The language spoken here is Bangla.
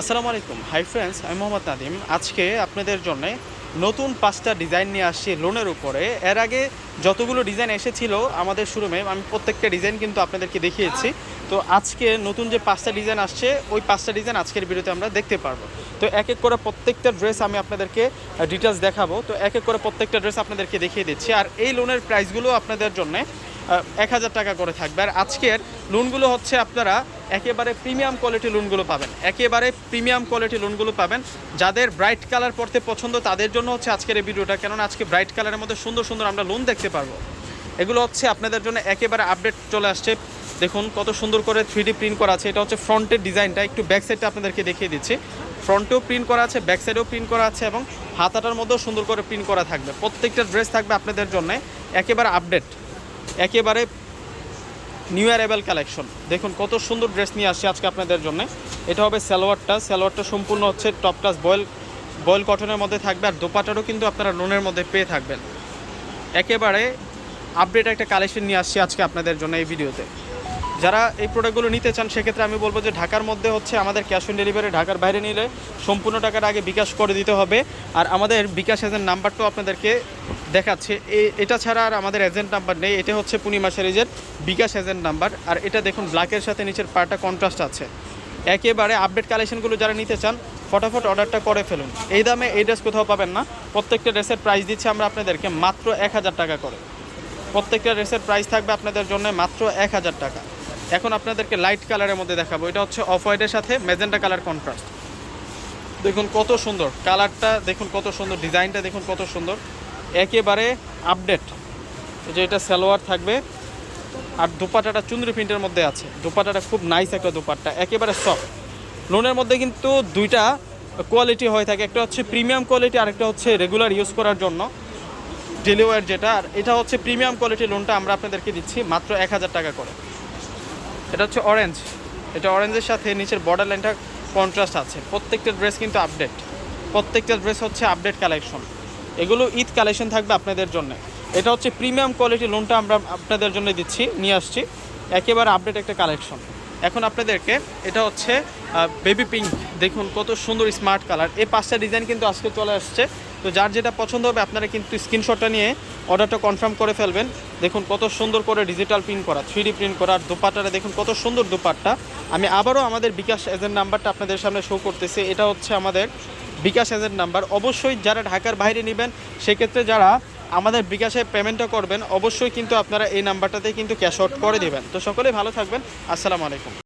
আসসালামু আলাইকুম। হাই ফ্রেন্ডস আমি মোহাম্মদ নাদিম। আজকে আপনাদের জন্য নতুন পাঁচটা ডিজাইন নিয়ে আসছি লোনের উপরে। এর আগে যতগুলো ডিজাইন এসেছিল আমাদের শোরুমে, আমি প্রত্যেকটা ডিজাইন কিন্তু আপনাদেরকে দেখিয়েছি। তো আজকে নতুন যে পাঁচটা ডিজাইন আসছে, ওই পাঁচটা ডিজাইন আজকের ভিডিওতে আমরা দেখতে পারব। তো এক এক করে প্রত্যেকটা ড্রেস আমি আপনাদেরকে ডিটেলস দেখাবো। তো এক এক করে প্রত্যেকটা ড্রেস আপনাদেরকে দেখিয়ে দিচ্ছি। আর এই লোনের প্রাইসগুলো আপনাদের জন্য এক হাজার টাকা করে থাকবে। আর আজকের লোনগুলো হচ্ছে আপনারা একেবারে প্রিমিয়াম কোয়ালিটি লোনগুলো পাবেন। একেবারে প্রিমিয়াম কোয়ালিটি লোনগুলো পাবেন। যাদের ব্রাইট কালার পড়তে পছন্দ, তাদের জন্য হচ্ছে আজকের এই ভিডিওটা। কেননা আজকে ব্রাইট কালারের মধ্যে সুন্দর সুন্দর আমরা লোন দেখতে পারব। এগুলো হচ্ছে আপনাদের জন্য একেবারে আপডেট চলে আসছে। দেখুন কত সুন্দর করে থ্রি প্রিন্ট করা আছে। এটা হচ্ছে ফ্রন্টের ডিজাইনটা। একটু ব্যাক সাইডটা আপনাদেরকে দেখিয়ে দিচ্ছি। ফ্রন্টেও প্রিন্ট করা আছে ব্যাক সাইডেও প্রিন্ট করা আছে এবং হাতাটার মধ্যেও সুন্দর করে প্রিন্ট করা থাকবে। প্রত্যেকটা ড্রেস থাকবে আপনাদের জন্য। একেবারে আপডেট একেবারে নিউ অ্যারাইভেল কালেকশন দেখুন, কত সুন্দর ড্রেস নিয়ে আসছি আজকে আপনাদের জন্য। এটা হবে সালোয়ারটা। সালোয়ারটা সম্পূর্ণ হচ্ছে টপ ক্লাস বয়েল বয়েল কটনের মধ্যে থাকবে আর দোপাটারও কিন্তু আপনারা লোনের মধ্যে পেয়ে থাকবেন। একেবারে আপডেট একটা কালেকশন নিয়ে আসছি আজকে আপনাদের জন্য এই ভিডিওতে যারা এই প্রোডাক্টগুলো নিতে চান, সেক্ষেত্রে আমি বলব যে ঢাকার মধ্যে হচ্ছে আমাদের ক্যাশ অন ডেলিভারি ঢাকার বাইরে নিলে সম্পূর্ণ টাকাটা আগে বিকাশ করে দিতে হবে। আর আমাদের বিকাশ এজেন্ট নাম্বারটাও আপনাদেরকে দেখাচ্ছে। এটা ছাড়া আর আমাদের এজেন্ট নাম্বার নেই। এটা হচ্ছে পূর্ণিমা সিরিজের বিকাশ এজেন্ট নাম্বার আর এটা দেখুন ব্ল্যাকের সাথে নিচের পার্টটা কন্ট্রাস্ট আছে। একেবারে আপডেট কালেকশনগুলো যারা নিতে চান, ফটাফট অর্ডারটা করে ফেলুন। এই দামে এই ড্রেস কোথাও পাবেন না। প্রত্যেকটা ড্রেসের প্রাইস দিচ্ছি আমরা আপনাদেরকে মাত্র এক হাজার টাকা করে। প্রত্যেকটা ড্রেসের প্রাইস থাকবে আপনাদের জন্য মাত্র এক হাজার টাকা। এখন আপনাদেরকে লাইট কালারের মধ্যে দেখাবো। এটা হচ্ছে অফ হোয়াইটের সাথে মেজেন্টা কালার কন্ট্রাস্ট দেখুন কত সুন্দর। কালারটা দেখুন কত সুন্দর ডিজাইনটা দেখুন কত সুন্দর। একেবারে আপডেট যে এটা সালোয়ার থাকবে। আর দোপাটাটা চুন্দ্রি প্রিন্টের মধ্যে আছে। দোপাটাটা খুব নাইস একটা দোপাট্টা। একেবারে সফট লোনের মধ্যে কিন্তু দুইটা কোয়ালিটি হয়ে থাকে। একটা হচ্ছে প্রিমিয়াম কোয়ালিটি আরেকটা হচ্ছে রেগুলার ইউজ করার জন্য। ডেলিওয়ার যেটা। আর এটা হচ্ছে প্রিমিয়াম কোয়ালিটির লোনটা আমরা আপনাদেরকে দিচ্ছি মাত্র এক হাজার টাকা করে। এটা হচ্ছে অরেঞ্জ এটা অরেঞ্জের সাথে নিচের বর্ডার লাইনটা কন্ট্রাস্ট আছে। প্রত্যেকটা ড্রেস কিন্তু আপডেট প্রত্যেকটা ড্রেস হচ্ছে আপডেট কালেকশন এগুলো ঈদ কালেকশন থাকবে আপনাদের জন্য। এটা হচ্ছে প্রিমিয়াম কোয়ালিটি লোনটা আমরা আপনাদের জন্য দিচ্ছি, নিয়ে আসছি। একেবারে আপডেট একটা কালেকশন এখন আপনাদেরকে এটা হচ্ছে বেবি পিঙ্ক দেখুন কত সুন্দর স্মার্ট কালার এই পাঁচটা ডিজাইন কিন্তু আজকে চলে আসছে। তো যার যেটা পছন্দ হবে, আপনারা কিন্তু স্ক্রিনশটটা নিয়ে অর্ডারটা কনফার্ম করে ফেলবেন। দেখুন কত সুন্দর করে ডিজিটাল প্রিন্ট করা থ্রি প্রিন্ট করা, আর দোপাট্টাটা দেখুন কত সুন্দর দোপাট্টা। আমি আবারও আমাদের বিকাশ এজেন্ট নাম্বারটা আপনাদের সামনে শো করতেছি। এটা হচ্ছে আমাদের বিকাশ এজেন্ট নাম্বার। অবশ্যই যারা ঢাকার বাইরে নেবেন, সেক্ষেত্রে যারা আমাদের বিকাশে পেমেন্টটা করবেন। অবশ্যই কিন্তু আপনারা এই নাম্বারটাতেই কিন্তু ক্যাশ আউট করে দেবেন। তো সকলেই ভালো থাকবেন। আসসালামু আলাইকুম।